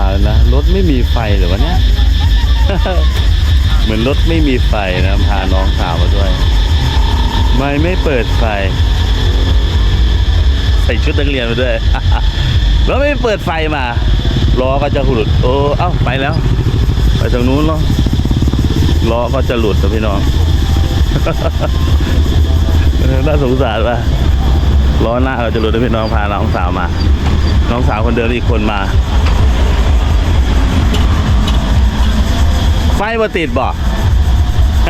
าแล้วนะ รถไม่มีไฟเหรือวะเนี่ย เหมือนรถไม่มีไฟนะพาน้องสาวมาด้วยไม่ไม่เปิดไฟ ใส่ชุดนักเรียนมาด้วย แล้วไม่เปิดไฟมาล้อก็จะหลุด โอ้เอ้าไปแล้ว ไปทางนู้นเนาะล้อก็จะหลุดนะพี่น้องน่าสงสารว่ะล้อหน้าเราจะหลุดนะพี่น้องพาน้องสาวมา น้องสาวคนเดิมอีกคนมา ไฟบ่ติดบ่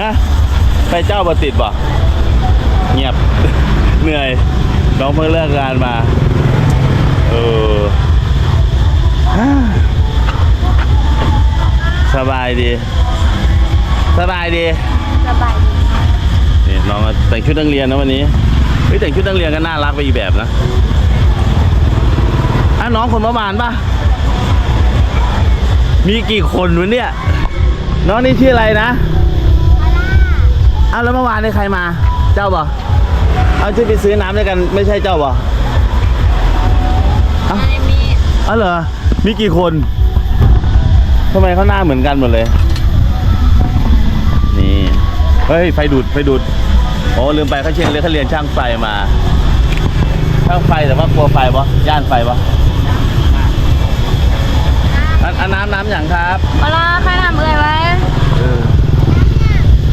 ฮะไฟเจ้าบ่ติดบ่เงียบ เหนื่อยน้องเพิ่งเลิกงานมาเออฮ่าสบายดี สบายดีสบายดีนี่น้องแต่งชุดนักเรียนนะวันนี้เฮ้ยแต่งชุดนักเรียนก็น่ารักไปอีกแบบนะอะน้องคนเมื่อวานปะมีกี่คนวะเนี่ย น้องนี่ชื่ออะไรนะอ้าวแล้วเมื่อวานนี่ใครมา เจ้าบ่เอาที่ไปซื้อน้ำด้วยกันไม่ใช่เจ้าบ่อันนี้มีอ๋อเหรอ มีกี่คนทำไมเขาหน้าเหมือนกันหมดเลย นี่ เฮ้ย ไฟดูด ไฟดูด โอ้ลืมไปเขาเชียนเลยเขาเรียนช่างไฟมา ช่างไฟแต่ว่ากลัวไฟปะย่านไฟปะอันอันน้ำน้ำอย่างครับเวลาใครทำเอ่ยไว้ เออ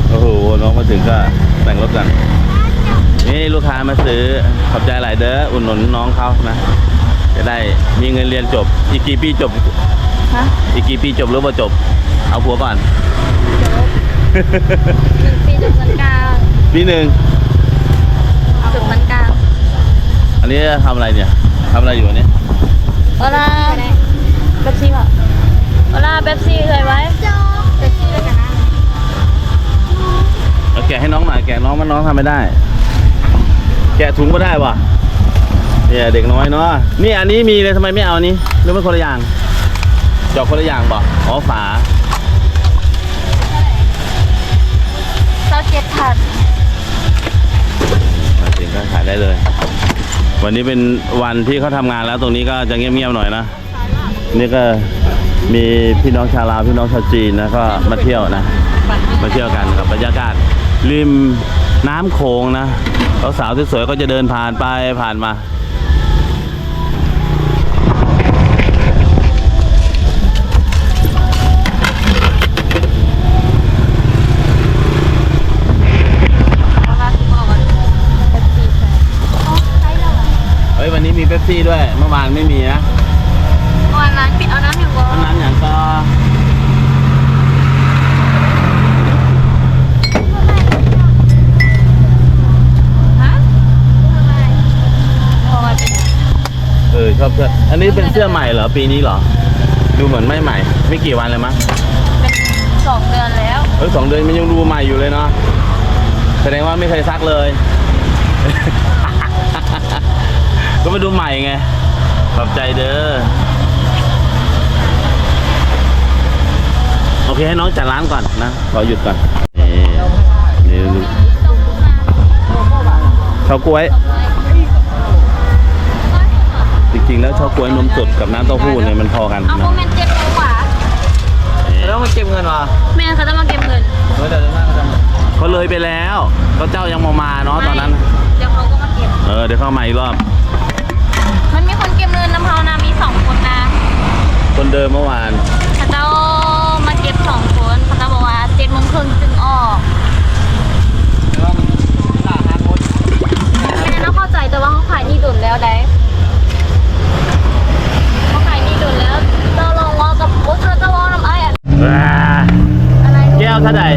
โอ้โห น้อง มาถึงก็แต่งรถกัน นี่ลูกค้ามาซื้อขอบใจหลายเด้ออุ่นหนุนน้องเขานะ จะได้มีเงินเรียนจบ อีกกี่ปีจบฮะอีกกี่ปีจบหรือว่าจบ เอาผัวก่อนหนึ่งปีจบสันกลางปีหนึ่งจบสันกลางอันนี้ทำอะไรเนี่ยทำอะไรอยู่เนี่ยเวลาเป๊ปซี่ป่ะเวลาเป๊ปซี่เคยไว้เแกะให้น้องหน่อยแกะน้องมันน้องทำไม่ได้ แกะถุงก็ได้วะเนี่ยเด็กน้อยเนาะนี่อันนี้มีเลยทำไมไม่เอาอันนี้หรือมันคนละอย่างเจอกคนละอย่างบ่อ๋อฝาเจ้าเจ็ดพันมาถึงก็ขายได้เลย วันนี้เป็นวันที่เขาทำงานแล้วตรงนี้ก็จะเงียบๆหน่อยนะนี่ก็มีพี่น้องชาวลาวพี่น้องชาวจีนนะก็มาเที่ยวนะ มาเที่ยวกันกับบรรยากาศ ริมน้ำโขงนะสาวๆสวยๆก็จะเดินผ่านไปผ่านมาเวลาที่บอกว่าเป๊ปซี่ใช่อ๋อใช่แล้วเหรอเฮ้ย วันนี้มีเป๊ปซี่ด้วย เมื่อวานไม่มีนะวันนั้นปิดเอาน้ำอยู่บ่เพราะนั้นอย่างก็ ฮะบอกว่าเป็น เออชอบเสื้ออันนี้เป็นเสื้อใหม่เหรอปีนี้เหรอ ดูเหมือนไม่ใหม่ ไม่กี่วันเลยมั้งเป็นสองเดือนแล้วเอ้ยสองเดือนมันยังดูใหม่อยู่เลยเนาะแสดงว่าไม่เคยซักเลย ก็มาดูใหม่ไงขอบใจเด้อโอเคให้น้องจัดร้านก่อนนะขอหยุดก่อนนี่นี่ดูเฉาก๊วย จริงๆแล้วเฉาก๊วยนมสดกับน้ำเต้าหู้เนี่ยมันพอกันเอาโมนะเมนต์เจ็ดโมงกว่าแล้วมาเก็บเงินวะแม่เขาจะมาเก็บเงินเฮ้ยแต่จะนั่งกันเขาเลยไปแล้วก็เจ้ายังมามาเนาะตอนนั้น เดี๋ยวเขาก็มาเก็บ เออเดี๋ยวเข้ามาอีกรอบ มันมีคนเก็บเงินน้ำเฮานะมีสองคนนะคนเดิมเมื่อวาน เขาเจ้ามาเก็บสองคนเขาเจ้าบอกว่าเจ็ดโมงครึ่งจึงออก ว่ามันสาหัสหมด แม่น่าเข้าใจแต่ว่าเขาขายนี่ดุนแล้วได้เขาขายนี่ดุนแล้วเจ้าลองว่ากับโอ้เธอเจ้าว่าน้ำไอ้อะ ว้า อะไร แก้ว เท่าไหร่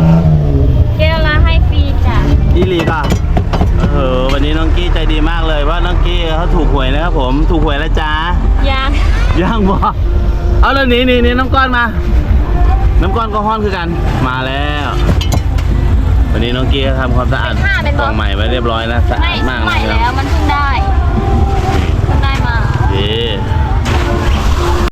แก้วละให้ฟรีจ้ะอีหลีก่ะเออวันนี้น้องกี้ใจดีมากเลยว่าน้องกี้เขาถูกหวยนะครับผมถูกหวยแล้วจ้ายางยังบอเอาแล้วนี่นี่นี่น้ำก้อนมา น้ำก้อนก็ห้อนคือกันมาแล้ว วันนี้น้องกี้เขาทำความสะอาดกล่องใหม่ไว้เรียบร้อยแล้วสะไม่อาดมากใหม่นะคแล้รัวบมันเพิ่งได้